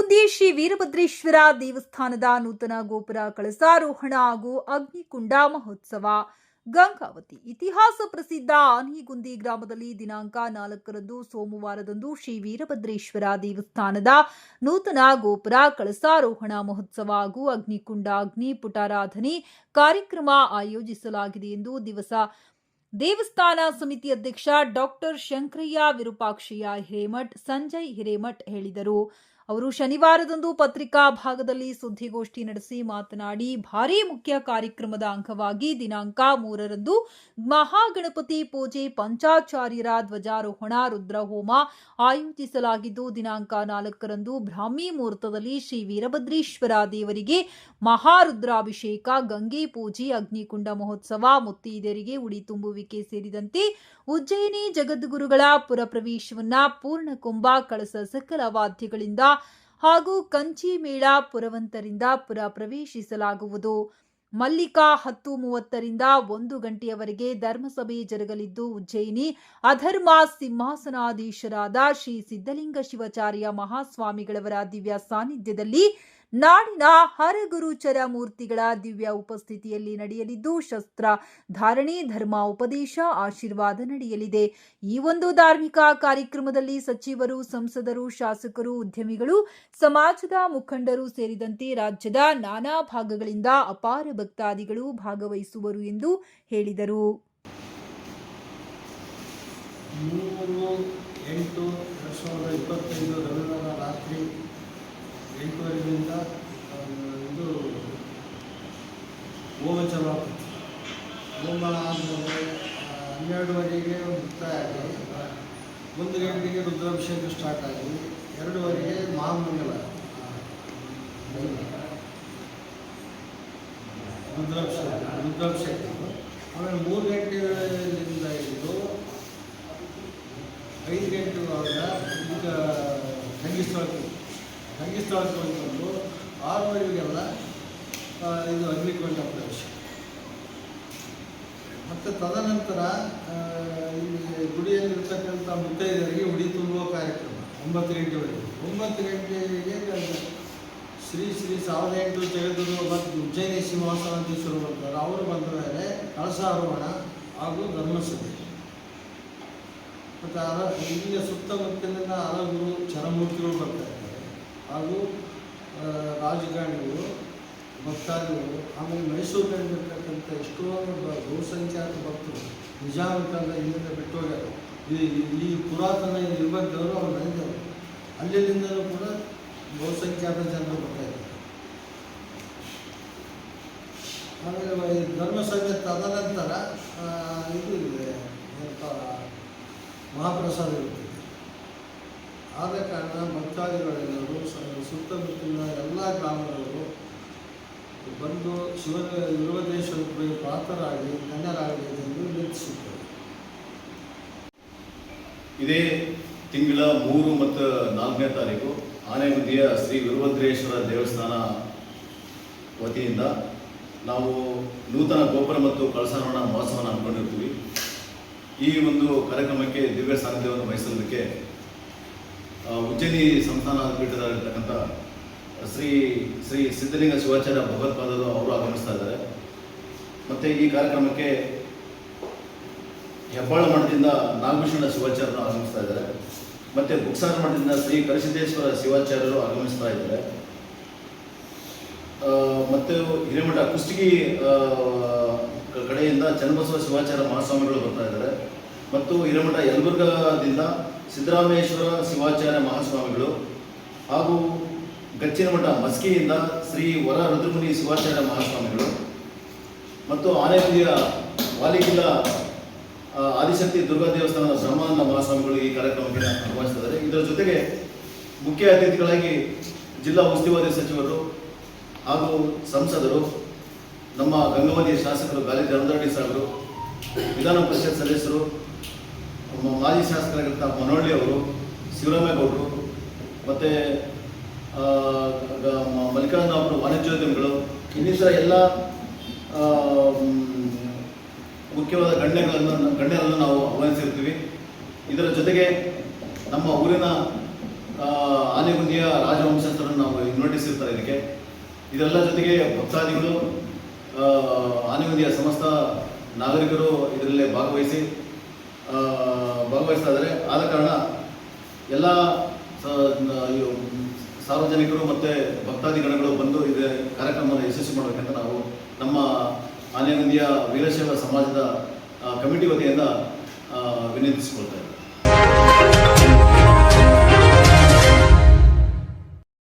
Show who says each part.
Speaker 1: ವೀರಭದ್ರೇಶ್ವರ ದೇವಸ್ಥಾನದ ನೂತನ ಗೋಪುರ, ಕಳಸಾರೋಹಣ ಹಾಗೂ ಅಗ್ನಿಕುಂಡ ಮಹೋತ್ಸವ. ಗಂಗಾವತಿ ಇತಿಹಾಸ ಪ್ರಸಿದ್ಧ ಆನಿಗುಂದಿ ಗ್ರಾಮದಲ್ಲಿ ದಿನಾಂಕ ನಾಲ್ಕರಂದು ಸೋಮವಾರದಂದು ಶ್ರೀ ವೀರಭದ್ರೇಶ್ವರ ದೇವಸ್ಥಾನದ ನೂತನ ಗೋಪುರ, ಕಳಸಾರೋಹಣ ಮಹೋತ್ಸವ ಹಾಗೂ ಅಗ್ನಿಕುಂಡ ಅಗ್ನಿ ಪುಟಾರಾಧನೆ ಕಾರ್ಯಕ್ರಮ ಆಯೋಜಿಸಲಾಗಿದೆ ಎಂದು ದಿವಸ ದೇವಸ್ಥಾನ ಸಮಿತಿ ಅಧ್ಯಕ್ಷ ಡಾಕ್ಟರ್ ಶಂಕರಯ್ಯ ವಿರೂಪಾಕ್ಷಯ್ಯ ಹಿರೇಮಠ್, ಸಂಜಯ್ ಹಿರೇಮಠ್ ಹೇಳಿದರು. ಅವರು ಶನಿವಾರದಂದು ಪತ್ರಿಕಾ ಭಾಗದಲ್ಲಿ ಸುದ್ದಿಗೋಷ್ಠಿ ನಡೆಸಿ ಮಾತನಾಡಿ, ಭಾರೀ ಮುಖ್ಯ ಕಾರ್ಯಕ್ರಮದ ಅಂಗವಾಗಿ ದಿನಾಂಕ ಮೂರರಂದು ಮಹಾಗಣಪತಿ ಪೂಜೆ ಪಂಚಾಚಾರ್ಯರ ಧ್ವಜಾರೋಹಣ ರುದ್ರಹೋಮ ಆಯೋಜಿಸಲಾಗಿದ್ದು, ದಿನಾಂಕ ನಾಲ್ಕರಂದು ಬ್ರಾಹ್ಮಿ ಮುಹೂರ್ತದಲ್ಲಿ ಶ್ರೀ ವೀರಭದ್ರೇಶ್ವರ ದೇವರಿಗೆ ಮಹಾರುದ್ರಾಭಿಷೇಕ, ಗಂಗೆ ಪೂಜೆ, ಅಗ್ನಿಕುಂಡ ಮಹೋತ್ಸವ, ಮುತ್ತೈದೆಯರಿಗೆ ಉಡಿ ತುಂಬುವಿಕೆ ಸೇರಿದಂತೆ ಉಜ್ಜಯಿನಿ ಜಗದ್ಗುರುಗಳ ಪುರಪ್ರವೇಶವನ್ನ ಪೂರ್ಣಕುಂಭ ಕಳಸ ಸಕಲ ವಾದ್ಯಗಳಿಂದ ಹಾಗೂ ಕಂಚಿ ಮೇಳ ಪುರವಂತರಿಂದ ಪುರ ಪ್ರವೇಶಿಸಲಾಗುವುದು. ಮಲ್ಲಿಕಾ ಹತ್ತು ಮೂವತ್ತರಿಂದ ಒಂದು ಗಂಟೆಯವರೆಗೆ ಧರ್ಮಸಭೆ ಜರುಗಲಿದ್ದು, ಉಜ್ಜಯಿನಿ ಅಧರ್ಮ ಸಿಂಹಾಸನಾಧೀಶರಾದ ಶ್ರೀ ಸಿದ್ಧಲಿಂಗ ಶಿವಾಚಾರ್ಯ ಮಹಾಸ್ವಾಮಿಗಳವರ ದಿವ್ಯ ಸಾನ್ನಿಧ್ಯದಲ್ಲಿ ನಾಡಿನ ಹರಗುರುಚರ ಮೂರ್ತಿಗಳ ದಿವ್ಯ ಉಪಸ್ಥಿತಿಯಲ್ಲಿ ನಡೆಯಲಿದ್ದು ಶಸ್ತ್ರ, ಧಾರಣೆ, ಧರ್ಮ, ಉಪದೇಶ, ಆಶೀರ್ವಾದ ನಡೆಯಲಿದೆ. ಈ ಒಂದು ಧಾರ್ಮಿಕ ಕಾರ್ಯಕ್ರಮದಲ್ಲಿ ಸಚಿವರು, ಸಂಸದರು, ಶಾಸಕರು, ಉದ್ಯಮಿಗಳು, ಸಮಾಜದ ಮುಖಂಡರು ಸೇರಿದಂತೆ ರಾಜ್ಯದ ನಾನಾ ಭಾಗಗಳಿಂದ ಅಪಾರ ಭಕ್ತಾದಿಗಳು ಭಾಗವಹಿಸುವರು ಎಂದು ಹೇಳಿದರು.
Speaker 2: ಮೂರು ಎಂಟು, ಎರಡು ಸಾವಿರದ ಇಪ್ಪತ್ತೈದು ರವಿವಾರ ರಾತ್ರಿ ಒಂದು ಗಂಟೆಗೆ ರುದ್ರಾಭಿಷೇಕ ಸ್ಟಾರ್ಟ್ ಆಗಿ ಎರಡೂವರೆಗೆ ಮಹಾಮಂಗಲ ರುದ್ರಾಭಿಷೇಕ ರುದ್ರಾಭಿಷೇಕ. ಆಮೇಲೆ ಮೂರು ಗಂಟೆಯಿಂದ ಹಿಡಿದು ಐದು ಗಂಟೆ ಒಳಗೆ ಈಗ ತಂಗಿ ಸ್ಥಳಕ್ಕೆ ತಂಗಿ ಸ್ಥಳಕ್ಕೆ ಹೋಗ್ಕೊಂಡು ಆರುವರೆಗೆಲ್ಲ ಇದು ಅಗ್ನಿಕೊಂಡ ಪ್ರವೇಶ. ಮತ್ತು ತದನಂತರ ಗುಡಿಯಲ್ಲಿರ್ತಕ್ಕಂಥ ಮುತ್ತೈದರಿಗೆ ಉಡಿ ತುಂಬುವ ಕಾರ್ಯಕ್ರಮ. ಒಂಬತ್ತು ಗಂಟೆವರೆಗೆ ಒಂಬತ್ತು ಗಂಟೆಗೆ ಶ್ರೀ ಶ್ರೀ ಸಾವಿರದ ಎಂಟು ಜಗದ್ಗುರು ಮತ್ತು ಉಜ್ಜಯಿನಿ ಶುರು ಬರ್ತಾರೆ ಅವರು ಬಂದ ಮೇಲೆ ಕಳಸಾರೋಹಣ ಹಾಗೂ ಧರ್ಮಸಭೆ. ಮತ್ತು ಅರ, ಇಲ್ಲಿಯ ಸುತ್ತಮುತ್ತಲಿನ ಅರಗುರು, ಚರಮೂರ್ತಿಗಳು ಬರ್ತಾ ಇದ್ದಾರೆ. ಹಾಗೂ ರಾಜಕಾರಣಿಗಳು, ಭಕ್ತಾದಿಗಳು, ಆಮೇಲೆ ಮೈಸೂರಿನಲ್ಲಿರ್ತಕ್ಕಂಥ ಎಷ್ಟೋ ಬಹುಸಂಖ್ಯಾತ ಭಕ್ತರು ನಿಜಾಮಕ್ಕಲ್ಲ ಇಲ್ಲಿಂದ ಬಿಟ್ಟು ಹೋಗ್ಯಾರ. ಈ ಪುರಾತನ ಇರ್ಬೇಕವರು ಅವ್ರು ನಡೆದವರು ಅಲ್ಲಿಂದಲೂ ಕೂಡ ಬಹುಸಂಖ್ಯಾತ ಜನರು ಬರ್ತಾ ಇದ್ದಾರೆ. ಆಮೇಲೆ ಈ ಧರ್ಮಸಭೆ ತದನಂತರ ಇದು ಇದೆ ಮಹಾಪ್ರಸಾದ ಇರುತ್ತದೆ ಆದ ಕಾರಣ ಭಕ್ತಾದಿಗಳೆಲ್ಲರೂ ಸುತ್ತಮುತ್ತಲಿನ ಎಲ್ಲ ಗ್ರಾಮದವರು ಬಂದು ಶಿವ ವೀರಭದ್ರೇಶ್ವರ ಪಾತ್ರರಾಗಿ ಎಂದು ವಿನಂತಿಸುತ್ತೇವೆ
Speaker 3: ಇದೇ ತಿಂಗಳ ಮೂರು ಮತ್ತು ನಾಲ್ಕನೇ ತಾರೀಕು ಆನೆಗುಂದಿಯ ಶ್ರೀ ವೀರಭದ್ರೇಶ್ವರ ದೇವಸ್ಥಾನ ವತಿಯಿಂದ ನಾವು ನೂತನ ಗೋಪುರ ಮತ್ತು ಕಳಸಾರೋಹಣ ಮಹೋತ್ಸವನ ಹಮ್ಮಿಕೊಂಡಿರ್ತೀವಿ. ಈ ಒಂದು ಕಾರ್ಯಕ್ರಮಕ್ಕೆ ದಿವ್ಯ ಸಾನ್ನಿಧ್ಯವನ್ನು ವಹಿಸಲಿಕ್ಕೆ ಉಜ್ಜಯಿನಿ ಸಂಸ್ಥಾನ ಪೀಠದಲ್ಲಿರ್ತಕ್ಕಂಥ ಶ್ರೀ ಶ್ರೀ ಸಿದ್ಧಲಿಂಗ ಶಿವಾಚಾರ್ಯ ಭಗವತ್ಪಾದರು ಅವರು ಆಗಮಿಸ್ತಾ ಇದ್ದಾರೆ. ಮತ್ತು ಈ ಕಾರ್ಯಕ್ರಮಕ್ಕೆ ಹೆಬ್ಬಾಳ ಮಠದಿಂದ ನಾಗಭೂಷಣ ಶಿವಾಚಾರ್ಯರು ಆಗಮಿಸ್ತಾ ಇದ್ದಾರೆ. ಮತ್ತೆ ಬುಕ್ಸಾರ ಮಠದಿಂದ ಶ್ರೀ ಕರಿಸಿದ್ದೇಶ್ವರ ಶಿವಾಚಾರ್ಯರು ಆಗಮಿಸ್ತಾ ಇದ್ದಾರೆ. ಮತ್ತು ಹಿರೇಮಠ ಕುಷ್ಟಗಿ ಕಡೆಯಿಂದ ಚನ್ನಬಸವ ಶಿವಾಚಾರ್ಯ ಮಹಾಸ್ವಾಮಿಗಳು ಬರ್ತಾ ಇದ್ದಾರೆ. ಮತ್ತು ಹಿರೇಮಠ ಯಲಬುರ್ಗದಿಂದ ಸಿದ್ದರಾಮೇಶ್ವರ ಶಿವಾಚಾರ್ಯ ಮಹಾಸ್ವಾಮಿಗಳು ಹಾಗೂ ಗಚ್ಚಿನ ಮಠ ಮಸ್ಕಿಯಿಂದ ಶ್ರೀ ವರ ರುದ್ರಮುನಿ ಶಿವಾಚಾರ್ಯ ಮಹಾಸ್ವಾಮಿಗಳು. ಮತ್ತು ಆನೆಗುದಿಯ ವಾಲಿಗಿಲ್ಲ ಆದಿಶಕ್ತಿ ದುರ್ಗಾ ದೇವಸ್ಥಾನದ ಬ್ರಹ್ಮಾನಂದ ಮಹಾಸ್ವಾಮಿಗಳು ಈ ಕಾರ್ಯಕ್ರಮಕ್ಕೆ ಆಹ್ವಾನಿಸಿದ್ದಾರೆ ಇದರ ಜೊತೆಗೆ ಮುಖ್ಯ ಅತಿಥಿಗಳಾಗಿ ಜಿಲ್ಲಾ ಉಸ್ತುವಾರಿ ಸಚಿವರು ಹಾಗೂ ಸಂಸದರು, ನಮ್ಮ ಗಂಗಾವತಿಯ ಶಾಸಕರು ಗಾಲಿ ಧರ್ಮದರ್ಡಿ ಸಾಹೇಬರು, ವಿಧಾನ ಪರಿಷತ್ ಸದಸ್ಯರು ಮಾಜಿ ಶಾಸಕರಾಗಿರ್ತ ಮನೋಳ್ಳಿ ಅವರು, ಶಿವರಾಮೇಗೌಡರು, ಮತ್ತು ಮಲ್ಲಿಕಾರ್ಜುನ ಅವರು, ವಾಣಿಜ್ಯೋದ್ಯಮಿಗಳು, ಇನ್ನಿತರ ಎಲ್ಲ ಮುಖ್ಯವಾದ ಗಣ್ಯಗಳನ್ನು ಗಣ್ಯರನ್ನು ನಾವು ಆಹ್ವಾನಿಸಿರ್ತೀವಿ. ಇದರ ಜೊತೆಗೆ ನಮ್ಮ ಊರಿನ ಆನೆಗುಂದಿಯ ರಾಜವಂಶಸ್ಥರನ್ನು ನಾವು ನೋಟಿಸಿರ್ತಾರೆ ಇದಕ್ಕೆ. ಇದೆಲ್ಲ ಜೊತೆಗೆ ಭಕ್ತಾದಿಗಳು ಆನೆಗುಂದಿಯ ಸಮಸ್ತ ನಾಗರಿಕರು ಇದರಲ್ಲಿ ಭಾಗವಹಿಸಿ ಭಾಗವಹಿಸ್ತಾ ಇದ್ದಾರೆ. ಆದ ಕಾರಣ ಎಲ್ಲ ಸಾರ್ವಜನಿಕರು ಮತ್ತು ಭಕ್ತಾದಿಗಣಗಳು ಬಂದು ಇದೇ ಕಾರ್ಯಕ್ರಮವನ್ನು ಯಶಸ್ವಿ ಮಾಡಬೇಕಂತ ನಾವು ನಮ್ಮ ಆನೆಗುಂದಿಯ ವೀರಶೈವ ಸಮಾಜದ ಕಮಿಟಿ ವತಿಯಿಂದ ವಿನಂತಿಸಿಕೊಳ್ತಾರೆ